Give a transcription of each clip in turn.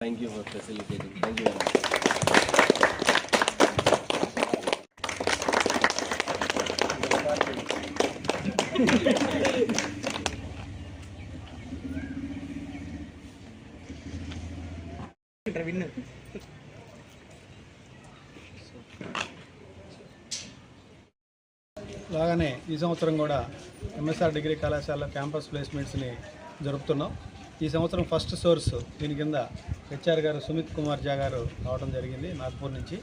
Thank you for facilitating. Thank you లాగానే ఈ సంవత్సరం కూడా ఎంఎస్ఆర్ డిగ్రీ కళాశాలలో క్యాంపస్ ప్లేస్మెంట్స్ని జరుపుతున్నాం ఈ సంవత్సరం ఫస్ట్ సోర్స్ దీని కింద హెచ్ఆర్ గారు సుమిత్ కుమార్ జా గారు రావడం జరిగింది నాగ్పూర్ నుంచి.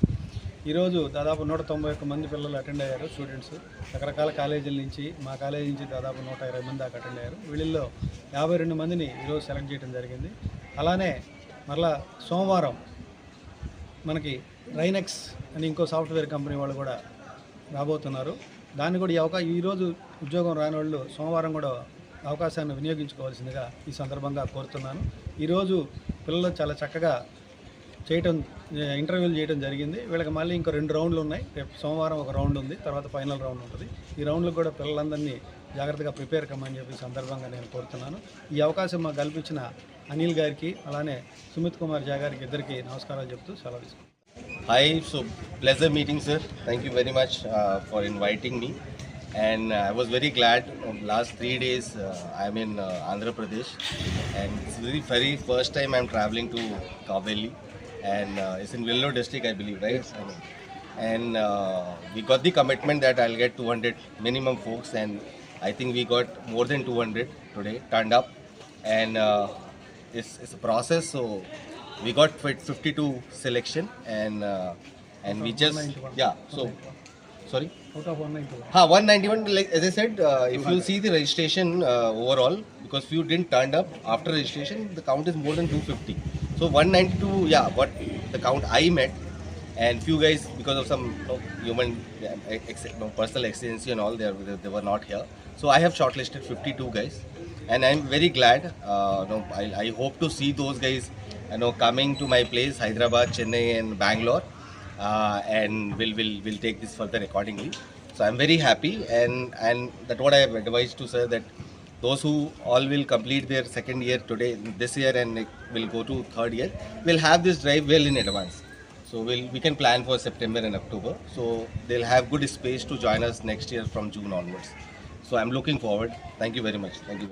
ఈరోజు దాదాపు నూట తొంభై ఒక్క మంది పిల్లలు అటెండ్ అయ్యారు స్టూడెంట్స్. రకరకాల కాలేజీల నుంచి మా కాలేజీ నుంచి దాదాపు నూట ఇరవై మంది దాకా అటెండ్ అయ్యారు. వీళ్ళల్లో యాభై రెండు మందిని ఈరోజు సెలెక్ట్ చేయడం జరిగింది. అలానే మరలా సోమవారం మనకి రైనెక్స్ అని ఇంకో సాఫ్ట్వేర్ కంపెనీ వాళ్ళు కూడా రాబోతున్నారు. దాన్ని కూడా ఈ అవకా ఈరోజు ఉద్యోగం రాని వాళ్ళు సోమవారం కూడా అవకాశాన్ని వినియోగించుకోవాల్సిందిగా ఈ సందర్భంగా కోరుతున్నాను. ఈరోజు పిల్లలు చాలా చక్కగా చేయటం ఇంటర్వ్యూలు చేయడం జరిగింది. వీళ్ళకి మళ్ళీ ఇంకో రెండు రౌండ్లు ఉన్నాయి. రేపు సోమవారం ఒక రౌండ్ ఉంది. తర్వాత ఫైనల్ రౌండ్ ఉంటుంది. ఈ రౌండ్లో కూడా పిల్లలందరినీ జాగ్రత్తగా ప్రిపేర్ కమ్మని చెప్పి సందర్భంగా నేను కోరుతున్నాను. ఈ అవకాశం మాకు కల్పించిన అనిల్ గారికి అలానే సుమిత్ కుమార్ జా గారికి ఇద్దరికి నమస్కారాలు చెప్తూ సెలవు తీసుకుంటాను Hi, so pleasure meeting sir thank you very much uh, for inviting. And uh, I was very glad. Last three days, uh, I'm in uh, Andhra Pradesh, and it's the very first time I'm traveling to Kaveli, and uh, it's in Vellore district, I believe, right? Yes. And uh, we got the commitment that I'll get 200 minimum folks, and I think we got more than 200 today turned up, and uh, it's it's a process. So we got fit 52 selection, and uh, and we just yeah. So Sorry? Out of 191. Ha, 191, like, as I said, uh, if you see the registration uh, overall, because few didn't turn up after registration, the count is more than 250. So 192, yeah, what the count I met, and few guys, because of some you know, human, uh, personal exigency and all, they, are, they were not here. So I have shortlisted 52 guys, and I'm very glad. Uh, you know, I, I hope to see those guys you know, coming to my place, Hyderabad, Chennai, and Bangalore uh, and we'll, we'll, we'll take this further accordingly. So I'm very happy and, and that's what I have advised to sir that those who all will complete their second year today, this year and will go to third year, will have this drive well in advance. So we'll, we can plan for September and October. So they'll have good space to join us next year from June onwards. So I'm looking forward. Thank you very much. Thank you.